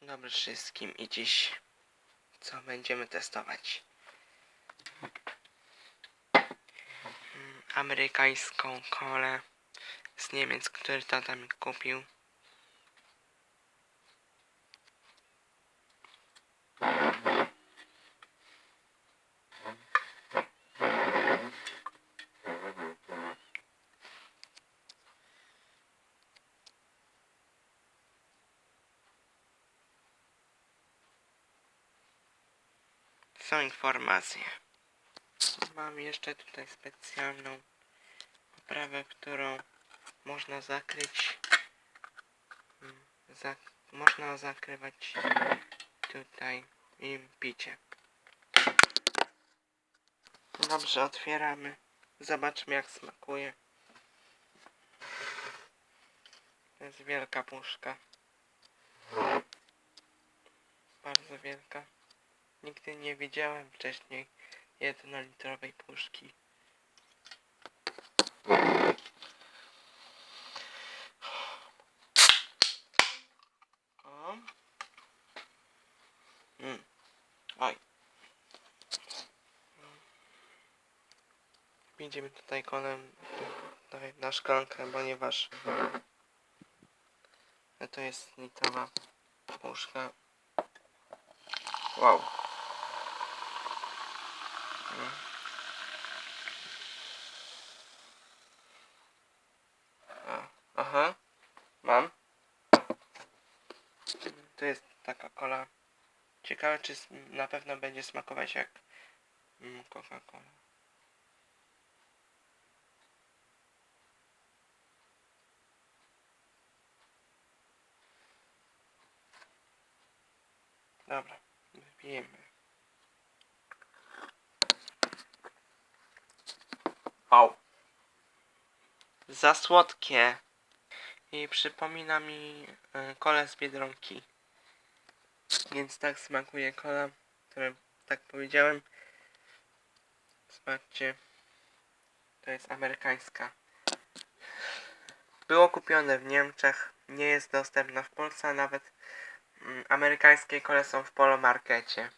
Dzień dobry wszystkim i dziś co będziemy testować? Mm, Amerykańską kolę z Niemiec, który tata mi kupił. Są informacje. Mam jeszcze tutaj specjalną oprawę, którą można zakryć. mm, Zak można zakrywać tutaj i picie. Dobrze, otwieramy. Zobaczmy jak smakuje. To jest wielka puszka. Bardzo wielka. Nigdy nie widziałem wcześniej jednolitrowej puszki. O. Mm. Oj. Widzimy tutaj tutaj na szklankę, ponieważ to jest litrowa puszka. Wow. A, Aha, mam. To jest taka kola. Ciekawe, czy na pewno będzie smakować jak mm, Coca-Cola. Dobra, wypijemy. Wow. Za słodkie. I przypomina mi y, kolę z Biedronki. Więc tak smakuje kola, która tak powiedziałem. Zobaczcie. To jest amerykańska. Było kupione w Niemczech. Nie jest dostępna w Polsce, a nawet mm, amerykańskie kole są w polomarkecie.